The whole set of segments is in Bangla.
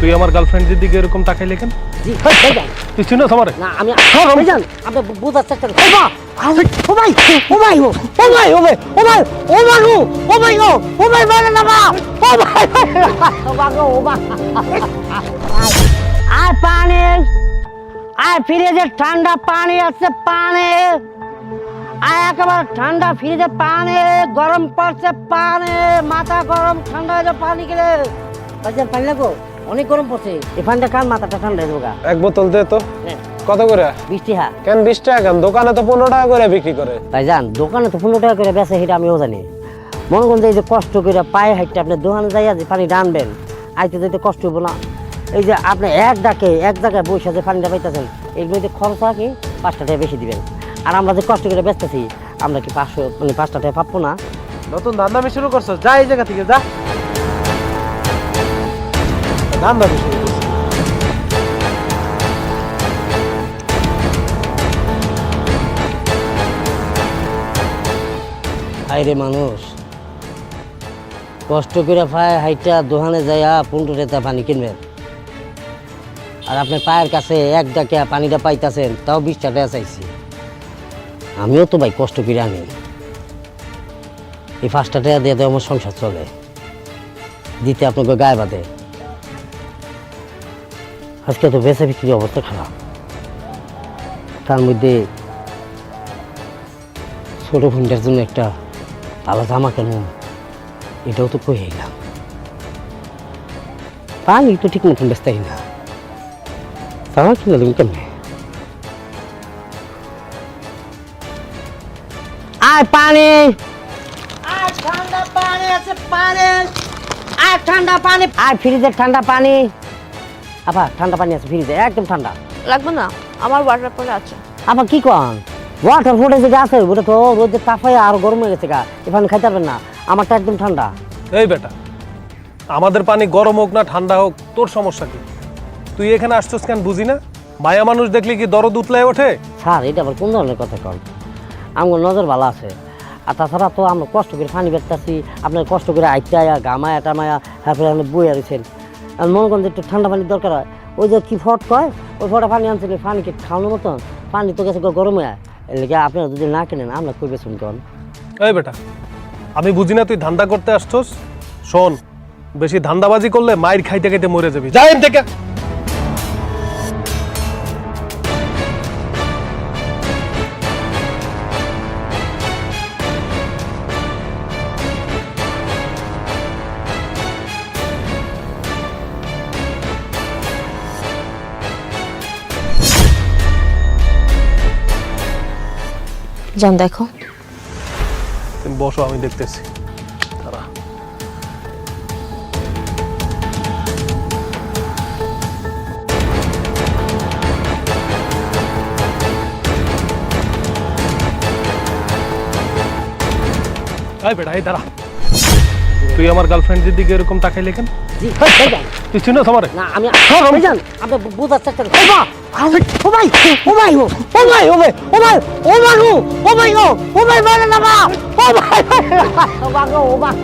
তুই আমার গার্লফ্রেন্ডের দিকে এরকম তাকাইলে কেন তুই চিনোস আমারে না আমি ভাইজান আপনি বুঝার চেষ্টা করুন ও ভাই ও ভাই ও ভাই ও ভাই ও ভাই ও ভাই ও ও ভাই ও ও ভাই মানে না মা ও ভাই ও ভাই ও ভাই আর পানি আর ফ্রিজে ঠান্ডা পানি আছে পানি আর একেবারে ঠান্ডা ফ্রিজে পানি গরম পড়ছে পানি মাথা গরম ঠান্ডা হয়ে পানি পানি লাগো অনেক গরম পড়ছে। এই পানিটা কার মাথাটা ঠান্ডা হয়ে যাবে এক বোতল দে তো। হ্যাঁ। কত করে? বৃষ্টি হ্যাঁ কেন বিশ টাকা কেন? দোকানে তো পনেরো টাকা করে বিক্রি করে। ভাইজান দোকানে তো পনেরো টাকা করে বেচে সেটা আমিও জানি। মনে করেন যে এই যে কষ্ট করে পায়ে হাইটে আপনি দোকানে যাইয়া যে পানি ডানবেন আইতে যেতে কষ্ট হব না। এই যে আপনি এক ডাকে এক জায়গায় বসে যে পানিটা পাইতেছেন এর মধ্যে খরচ কি পাঁচটা টাকা বেশি দিবেন। আর আমরা যে কষ্ট করে বেচতেছি আমরা কি পাঁচশো মানে পাঁচটা টাকা পাবো না? নতুন ধান্দামি শুরু করছ যা এই জায়গা থেকে যা। হাইরে মানুষ। কষ্ট করে পায়ে হাইটা দোকানে যাইয়া পনেরো টাকা পানি কিনবেন। আর আপনি পায়ের কাছে এক ডাকে পানিটা পাইতাছেন, তাও বিশ টাকা চাইছি। আমিও তো ভাই কষ্ট করে আনি। এই পাঁচটা টাকা দিয়ে তো আমার সংসার চলে। দিতে আপনাকে গায়ে বাঁধে। আজকে তো বেচা বিক্রির অবস্থা খারাপ। তার মধ্যে ছোট ফোনটার জন্য একটা ভালো জামা কেন এটাও তো কই এলাম পানি তো ঠিক মতন ব্যস্তাই না। জামা কিনে দিন কেমনে? আর পানি! আর ঠান্ডা পানি আছে পানি। আর ঠান্ডা পানি। আর ফ্রিজের ঠান্ডা পানি। আপা ঠান্ডা পানি আছে ফ্রিজে একদম ঠান্ডা। লাগবে না আমার ওয়াটার পরে আছে। আবার কি কন? ওয়াটার ফুটে যে আছে ওটা তো রোদে তাপায় আর গরম হয়ে গেছে গা এখানে খাইতে পারবেন না আমারটা একদম ঠান্ডা। এই বেটা আমাদের পানি গরম হোক না ঠান্ডা হোক তোর সমস্যা কি? তুই এখানে আসছিস কেন বুঝি না? মায়া মানুষ দেখলি কি দরদ উতলায় ওঠে? স্যার এটা আবার কোন ধরনের কথা কন? আমার নজর ভালো আছে। আর তাছাড়া তো আমরা কষ্ট করে পানি বেরতেছি আপনার কষ্ট করে আইটায়া গামায়া টামায়া তারপরে আপনি বইয়া রয়েছেন আর মনে করেন একটু ঠান্ডা পানির দরকার হয়। ওই যে কি ফট কয়? ওই ফটা পানি আনছে পানি কি খাওয়ানোর মতন? পানি তো গেছে গরম। হয়ে এর লেগে আপনারা যদি না কেনেন, আমরা করবে শুনতাম এই বেটা, আমি বুঝি না তুই ধান্দা করতে আসছস? শোন, বেশি ধান্দাবাজি করলে মায়ের খাইতে খাইতে মরে যাবি। যাই থেকে। যান দেখো তুমি বসো আমি দেখতেছি দাঁড়া। এই বেটা এই দাঁড়া তুই আমার গার্লফ্রেন্ডের দিকে এরকম জি ভাইজান তুই চিনোস আমারে না আমি ভাইজান আপনি বুঝার চেষ্টা করুন ও ও ভাই ও ভাই ও ও ভাই ও ভাই ও ভাই ও ভাই ও ও ভাই ও ও ভাই মানে না মা ও ভাই ও ভাই ও ভাই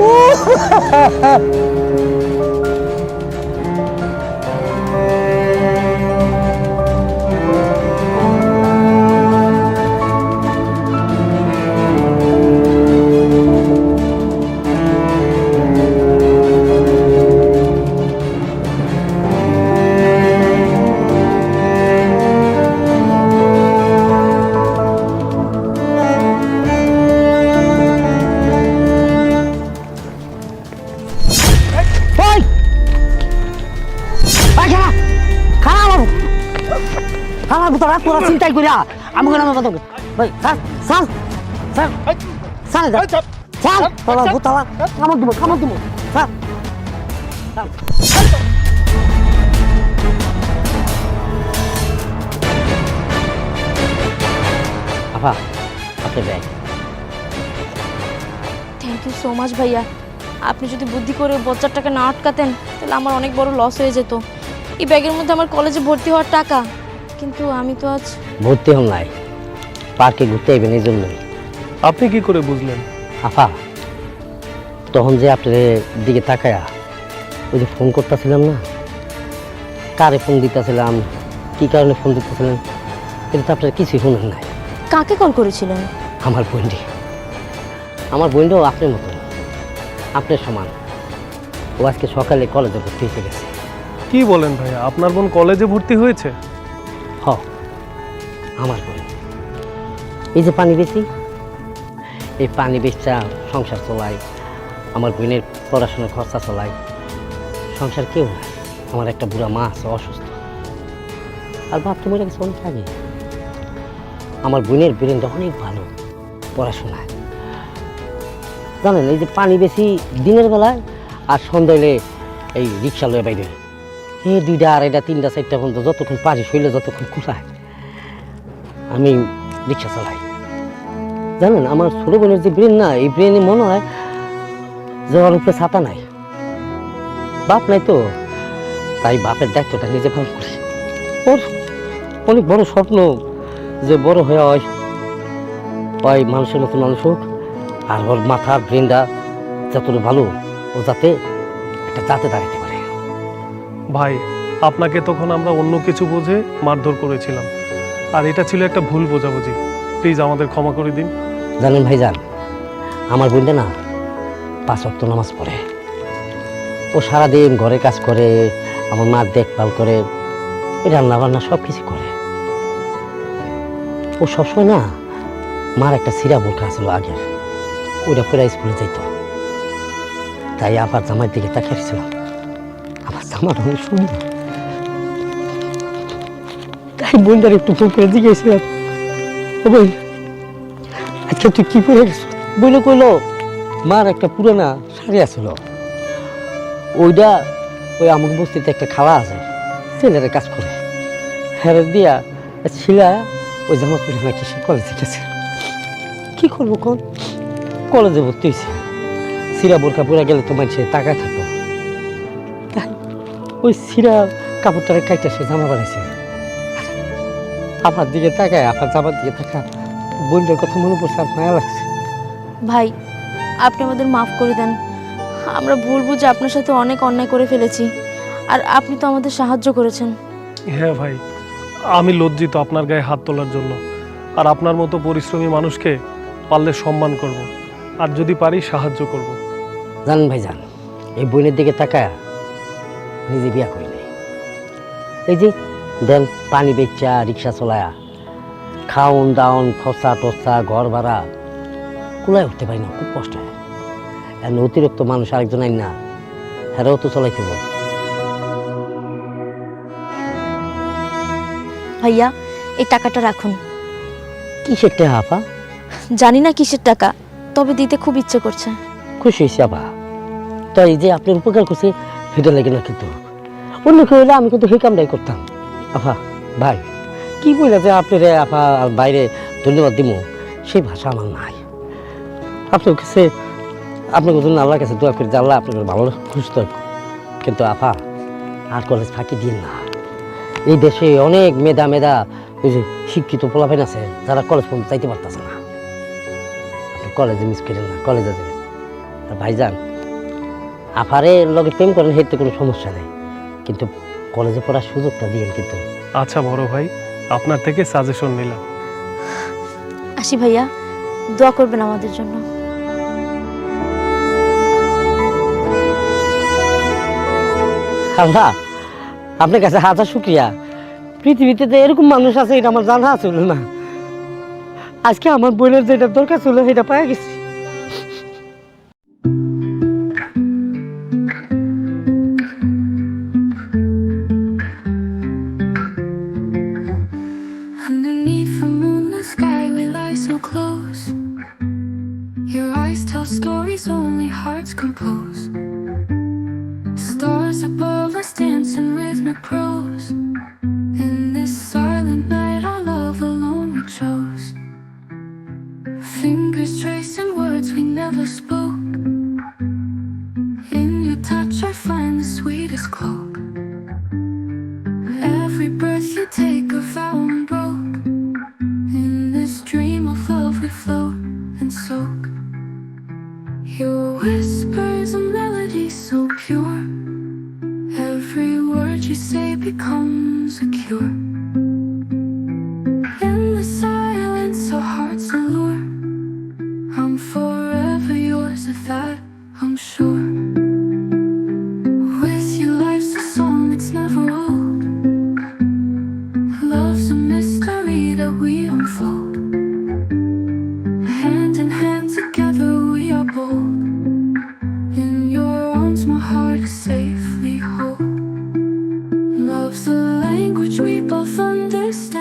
ওই পুরো চিন্তাই করিয়া আমাকে নামে কথা ভাই sir sir sir sir sir sir তোলা ভূতালা কামড় দেবো কামড় দেবো। স্যার স্যার আপা আপনি bag. Thank you so much ভাইয়া। আপনি যদি বুদ্ধি করে বচ্চারটাকে না আটকাতেন তাহলে আমার অনেক বড় লস হয়ে যেত। এই ব্যাগের মধ্যে আমার কলেজে ভর্তি হওয়ার টাকা। কিন্তু আমি তো আজ ভর্তি হন নাই। পার্কে ঘুরতে আইবেন এই জন্যই। আপনি কি করে বুঝলেন? আফা তখন যে আপনার দিকে তাকায়া ওই যে ফোন করতেছিলাম না? কারে ফোন দিতেছিলাম? কি কারণে ফোন দিতেছিলেন? এটা তো আপনার কিছুই শুনেন নাই। কাকে কল করেছিলেন? আমার বোনটি আমার বোনটাও আপনার মতন। আপনার সমান। ও আজকে সকালে কলেজে ভর্তি হতে গেছে। কি বলেন ভাইয়া? আপনার বোন কলেজে ভর্তি হয়েছে? হ, আমার বোন। এই যে পানি বেশি, এই পানি বেচা সংসার চলাই আমার বোনের পড়াশোনার খরচা চলাই সংসার কেউ নাই। আমার একটা বুড়া মা আছে, অসুস্থ। আর বাপ তো মরে গেছে অনেক আগে। আমার বোনের ব্রেনটা অনেক ভালো, পড়াশোনায়। জানেন, এই যে পানি বেশি দিনের বেলায় আর সন্ধ্যায় এই রিক্সা লয়ে বাইরে। এ দুইটা, আড়াইটা, তিনটা, চারটা পর্যন্ত যতক্ষণ পারি শৈলে যতক্ষণ কুলায়, আমি রিক্সা চালাই। জানেন, আমার ছোট বোনের যে ব্রেন না, এই ব্রেনে মনে হয় যে ওর উপরে ছাতা নাই। বাপ নাই তো, তাই বাপের দায়িত্বটা নিজে পালন করি। ওর অনেক বড় স্বপ্ন যে বড় হয়ে হয় মানুষের মতো মানুষ হোক, আর ওর মাথার ব্রেনটা যতটা ভালো, ও যাতে একটা দাঁড়াতে পারে। ভাই, আপনাকে তখন আমরা অন্য কিছু বুঝে মারধর করেছিলাম। আর এটা ছিল একটা ভুল বোঝাবুঝি। প্লিজ আমাদের ক্ষমা করে দিন। জানেন ভাই যান আমার বোনটা না পাঁচ অক্ট নামাজ পড়ে। ও সারাদিন ঘরে কাজ করে, আমার মার দেখভাল করে রান্না বান্না সব কিছু করে। ও সবসময় না, মার একটা সিরা বোরখা ছিল আগের। ওইটা পরে স্কুলে যেত তাই আবার জামার দিকে তাকিয়েছিলাম আমার জামার অনেক সুন্দর তাই বোনটার একটু ফোন করে জিজ্ঞেসছিলাম ও বোন আজকে তুই কি গেছ বইলে কইলো মার একটা পুরানা শাড়ি আছিল। ওইটা ওই আমুক বস্তিতে একটা খালা আছে ছেলেরা কাজ করে। হ্যাঁ দিয়া ছিলা ওই জামা পরে নাকি সে কলেজে গেছে। কি করব কোন? কলেজে ভর্তি হয়েছে সিরা বোরকা পরে গেলে তো সে টাকা থাকব। ওই সিরা কাপড়টারে কাইটা সে জামা বানাইছে। আমার দিকে তাকায় আপনার জামার দিকে তাকা বোনটার কথা মনে পড়ছে আর মায়া লাগছে। ভাই আপনি আমাদের মাফ করে দেন। আমরা ভুল বুঝে আপনার সাথে অনেক অন্যায় করে ফেলেছি। আর আপনি তো আমাদের সাহায্য করেছেন। হ্যাঁ ভাই আমি লজ্জিত আপনার গায়ে হাত তোলার জন্য। আর আপনার মতো পরিশ্রমী মানুষকে পারলে সম্মান করব। আর যদি পারি সাহায্য করব। জানেন ভাই জান এই বোনের দিকে তাকায় নিজে বিয়া করি নাই এই যে দেন পানি বেচা রিক্সা চলায়া খাওন দাওন খরচা টসা ঘর ভাড়া কুলায় উঠতে পারি না খুব কষ্ট হয়। এখন অতিরিক্ত মানুষ আরেকজন আইন না হ্যাঁ তো চলাইতে বল ভাইয়া এই টাকাটা রাখুন। কিসের টাকা আপা? জানি না কিসের টাকা তবে দিতে খুব ইচ্ছে করছে। খুশি হয়েছি আপা। তো এই যে আপনার উপকার করছে সেটা লাগে না কিন্তু। অন্য কেউ হলে আমি কিন্তু সেই কামটাই করতাম। আফা, ভাই, কি বলে যে আপনার আপা আর বাইরে ধন্যবাদ দিব সেই ভাষা আমার নাই। আপনার কাছে, আপনার জন্য আল্লাহর কাছে দোয়া করি যে আল্লাহ আপনাকে ভালো সুস্থ কিন্তু আপা আর কলেজ ফাঁকি দিন না। এই দেশে অনেক মেধা মেধা, ওই যে শিক্ষিত পোলাপেন আছে, যারা কলেজ পর্যন্ত চাইতে পারতেছে না। আপনি কলেজে মিস করেন না, কলেজে যাবেন। আর ভাইজান আফারে লগে প্রেম করেন হেঁটে কোনো সমস্যা নেই। কিন্তু কলেজে পড়ার সুযোগটা দিয়েন কিন্তু। আচ্ছা বড় ভাই আপনার থেকে সাজেশন নিলাম। আসি ভাইয়া দোয়া করবেন আমাদের জন্য। আল্লাহ আপনার কাছে হাজার শুক্রিয়া। পৃথিবীতে তো এরকম মানুষ আছে এটা আমার জানা ছিল না। আজকে আমার বোনের যেটা দরকার ছিল সেটা পাই গেছি। Only hearts compose. Stars above us dance in rhythmic prose. In this silent night, our love alone we chose. Fingers tracing words we never spoke. language we both understand.